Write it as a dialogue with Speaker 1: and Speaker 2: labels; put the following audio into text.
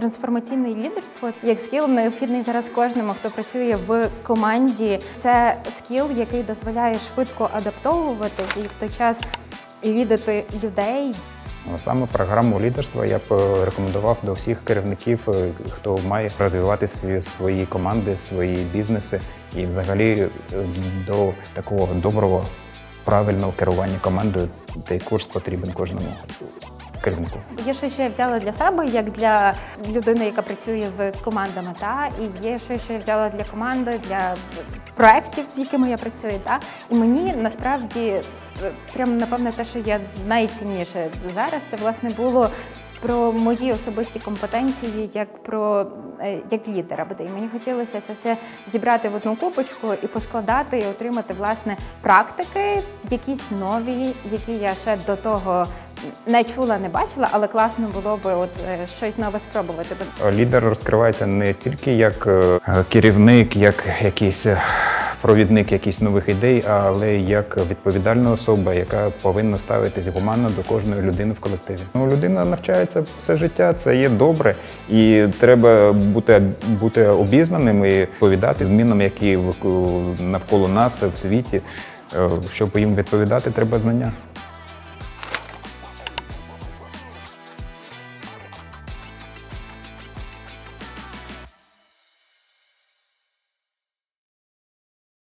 Speaker 1: Трансформаційне лідерство як скіл необхідний зараз кожному, хто працює в команді. Це скіл, який дозволяє швидко адаптовуватись і в той час лідати людей.
Speaker 2: Саме програму лідерства я б е, рекомендував до всіх керівників, е, хто має розвивати свої, свої команди, свої бізнеси і взагалі е, до такого доброго, правильного керування командою. Цей курс потрібен кожному керівнику.
Speaker 1: Є що ще я взяла для себе, як для людини, яка працює з командами, та і є що ще я взяла для команди, для проєктів, з якими я працюю. Та і мені насправді е, прям напевне те, що є найцінніше зараз, це власне було. Про мої особисті компетенції як про е, як лідера. І мені хотілося це все зібрати в одну купочку і поскладати, і отримати власне практики, якісь нові, які я ще до того не чула, не бачила, але класно було би от е, щось нове спробувати.
Speaker 2: Лідер розкривається не тільки як е, керівник, як якийсь е, провідник якихось нових ідей, але як відповідальна особа, яка повинна ставитись гуманно до кожної людини в колективі. Ну, людина навчається все життя, це є добре, і треба бути, бути обізнаним і відповідати змінам, які навколо нас в світі. Щоб їм відповідати, треба знання.